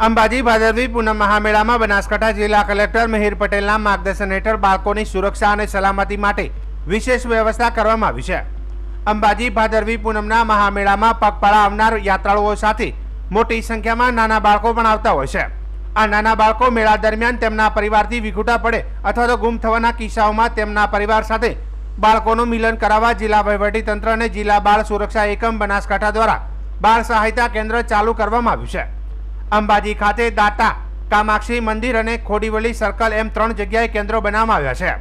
અંબાજી ભાદરવી પૂનમ મહામેળામાં બનાસકાંઠા જિલ્લા કલેક્ટર મિહિર પટેલના માર્ગદર્શન હેઠળ બાળકોની સુરક્ષા અને સલામતી માટે વિશેષ વ્યવસ્થા કરવામાં આવી છે. અંબાજી ભાદરવી પૂનમના મહામેળામાં પગપાળા આવનાર યાત્રાળુઓ સાથે મોટી સંખ્યામાં નાના બાળકો પણ આવતા હોય છે. આ નાના બાળકો મેળા દરમિયાન તેમના પરિવારથી વિખૂટા પડે અથવા તો ગુમ થવાના કિસ્સાઓમાં તેમના પરિવાર સાથે બાળકોનું મિલન કરાવવા જિલ્લા વહીવટીતંત્ર અને જિલ્લા બાળ સુરક્ષા એકમ બનાસકાંઠા દ્વારા બાળ સહાયતા કેન્દ્ર ચાલુ કરવામાં આવ્યું છે. અંબાજી ખાતે દાતા, કામાક્ષી મંદિર અને ખોડીવલી સર્કલ એમ ત્રણ જગ્યાએ કેન્દ્રો બનાવવામાં આવ્યા છે.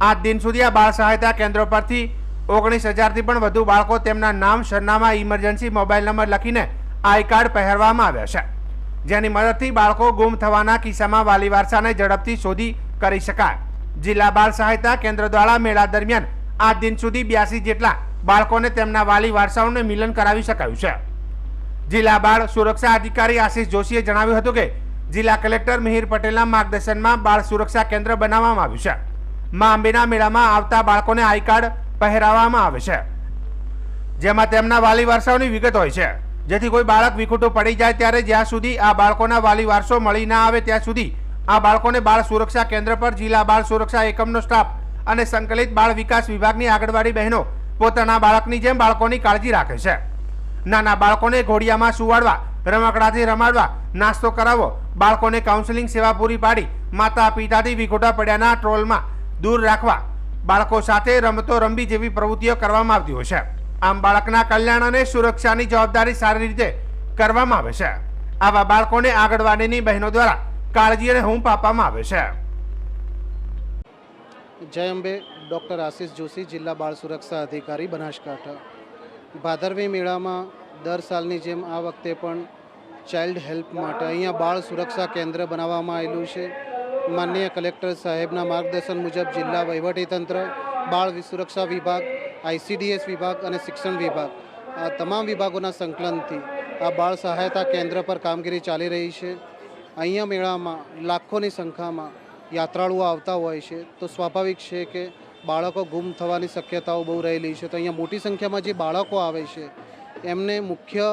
આજ દિન સુધી આ બાળ સહાયતા કેન્દ્રો પરથી ઓગણીસ હજારથી પણ વધુ બાળકો તેમના નામ, સરનામા ઇમરજન્સી મોબાઈલ નંબર લખીને આઈ કાર્ડ પહેરવામાં આવ્યા છે. જેની મદદથી બાળકો ગુમ થવાના કિસ્સામાં વાલી વારસાને ઝડપથી શોધી કરી શકાય. જિલ્લા બાળ સહાયતા કેન્દ્ર દ્વારા મેળા દરમિયાન આજ દિન સુધી બ્યાસી જેટલા બાળકોને તેમના વાલી વારસાઓને મિલન કરાવી શકાયું છે. જિલ્લા બાળ સુરક્ષા અધિકારી આશીષ જોશીએ જણાવ્યું હતું કે જિલ્લા કલેક્ટર મિહિર પટેલના માર્ગદર્શનમાં બાળ સુરક્ષા કેન્દ્ર બનાવવામાં આવ્યું છે. મા અંબેના મેળામાં આવતા બાળકોને આઈ કાર્ડ પહેરાવવામાં આવે છે. જેમાં તેમના વાલી વારસાઓની વિગત હોય છે. જેથી કોઈ બાળક વિખૂટું પડી જાય ત્યારે જ્યાં સુધી આ બાળકોના વાલી વારસો મળી ના આવે ત્યાં સુધી આ બાળકોને બાળ સુરક્ષા કેન્દ્ર પર જિલ્લા બાળ સુરક્ષા એકમનો સ્ટાફ અને સંકલિત બાળ વિકાસ વિભાગની આંગણવાડી બહેનો પોતાના બાળકની જેમ બાળકોની કાળજી રાખે છે. નાના બાળકોને ઘોડિયામાં સુવાડવા, રમકડાથી રમાડવા, નાસ્તો કરાવવો, બાળકોને કાઉન્સેલિંગ સેવા પૂરી પાડી માતા પિતાથી વિખોટા પડ્યાના ટ્રોલમાં દૂર રાખવા, બાળકો સાથે રમતો રમવી જેવી પ્રવૃત્તિઓ કરવામાં આવતી હોય છે. આમ બાળકના કલ્યાણ અને સુરક્ષાની જવાબદારી સારી રીતે કરવામાં આવે છે. આવા બાળકોને આંગણવાડીની બહેનો દ્વારા કાળજી અને હું આપવામાં આવે છે. જય અંબે, ડૉક્ટર આશીષ જોશી, જિલ્લા બાળ સુરક્ષા અધિકારી બનાસકાંઠા. ભાદરવી મેળામાં દર સાલની જેમ આ વખતે પણ ચાઇલ્ડ હેલ્પ માટે અહીંયા બાળ સુરક્ષા કેન્દ્ર બનાવવામાં આવેલું છે. માનનીય કલેક્ટર સાહેબના માર્ગદર્શન મુજબ જિલ્લા વહીવટીતંત્ર, બાળ સુરક્ષા વિભાગ આઈસીડીએસ વિભાગ અને શિક્ષણ વિભાગ આ તમામ વિભાગોના સંકલનથી આ બાળ સહાયતા કેન્દ્ર પર કામગીરી ચાલી રહી છે. અહીંયા મેળામાં લાખોની સંખ્યામાં યાત્રાળુઓ આવતા હોય છે. તો સ્વાભાવિક છે કે બાળકો ગુમ થવાની શક્યતાઓ બહુ રહેલી છે. તો અહીંયા મોટી સંખ્યામાં જે બાળકો આવે છે, એમને મુખ્ય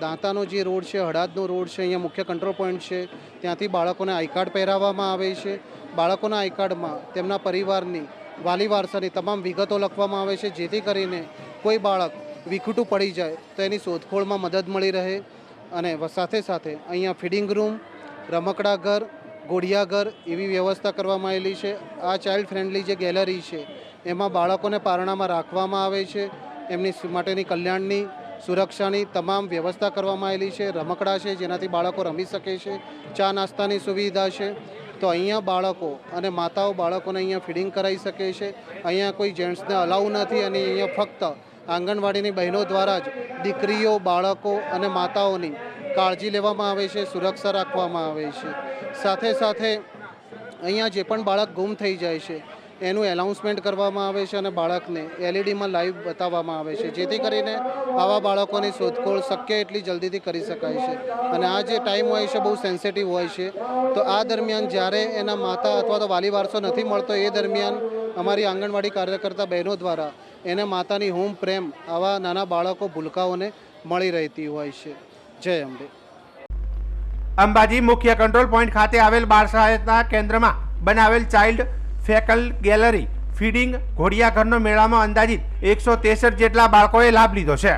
દાંતાનો જે રોડ છે હડાદનો રોડ છે, અહીંયા મુખ્ય કંટ્રોલ પોઈન્ટ છે. ત્યાંથી બાળકોને આઈ કાર્ડ પહેરાવવામાં આવે છે. બાળકોના આઈ કાર્ડમાં તેમના પરિવારની વાલી વારસાની તમામ વિગતો લખવામાં આવે છે, જેથી કરીને કોઈ બાળક વિખૂટું પડી જાય તો એની શોધખોળમાં મદદ મળી રહે. અને સાથે સાથે અહીંયા ફીડિંગ રૂમ રમકડા ઘર ઘોડિયા ઘર એવી વ્યવસ્થા કરવામાં આવેલી છે. આ ચાઇલ્ડ ફ્રેન્ડલી જે ગેલેરી છે, એમાં બાળકોને પારણામાં રાખવામાં આવે છે. એમની માટેની કલ્યાણની, સુરક્ષાની તમામ વ્યવસ્થા કરવામાં આવેલી છે. રમકડા છે, જેનાથી બાળકો રમી શકે છે. ચા નાસ્તાની સુવિધા છે. તો અહીંયા બાળકો અને માતાઓ બાળકોને અહીંયા ફીડિંગ કરાવી શકે છે. અહીંયા કોઈ જેન્ટ્સને અલાઉ નથી અને અહીંયા ફક્ત આંગણવાડીની બહેનો દ્વારા જ દીકરીઓ, બાળકો અને માતાઓની કાળજી લેવામાં આવે છે, સુરક્ષા રાખવામાં આવે છે. સાથે સાથે અહીંયા જે પણ બાળક ગુમ થઈ જાય છે, એનું એનાઉન્સમેન્ટ કરવામાં આવે છે અને બાળકને એલઈડીમાં લાઈવ બતાવવામાં આવે છે. જેથી કરીને આવા બાળકોની શોધખોળ શક્ય એટલી જલ્દીથી કરી શકાય છે. અને આ જે ટાઈમ હોય છે, બહુ સેન્સિટિવ હોય છે. તો આ દરમિયાન જ્યારે એના માતા અથવા તો વાલી વારસો નથી મળતો, એ દરમિયાન અમારી આંગણવાડી કાર્યકર્તા બહેનો દ્વારા એને માતાની હોમ પ્રેમ આવા નાના બાળકો ભૂલકાઓને મળી રહેતી હોય છે. જય અંબે. અંબાજી મુખ્ય કંટ્રોલ પોઈન્ટ ખાતે આવેલ બાળ સહાયતા કેન્દ્રમાં બનાવેલ ચાઇલ્ડ ફેકલ ગેલેરી ફીડિંગ ઘોડિયાઘરનો મેળામાં અંદાજિત એકસો તેસઠ જેટલા બાળકોએ લાભ લીધો છે.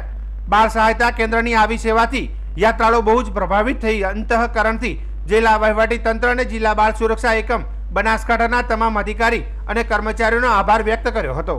બાળ સહાયતા કેન્દ્રની આવી સેવાથી યાત્રાળુ બહુ જ પ્રભાવિત થઈ અંતઃકરણથી જિલ્લા વહીવટી તંત્ર અને જિલ્લા બાળ સુરક્ષા એકમ બનાસકાંઠાના તમામ અધિકારી અને કર્મચારીઓનો આભાર વ્યક્ત કર્યો હતો.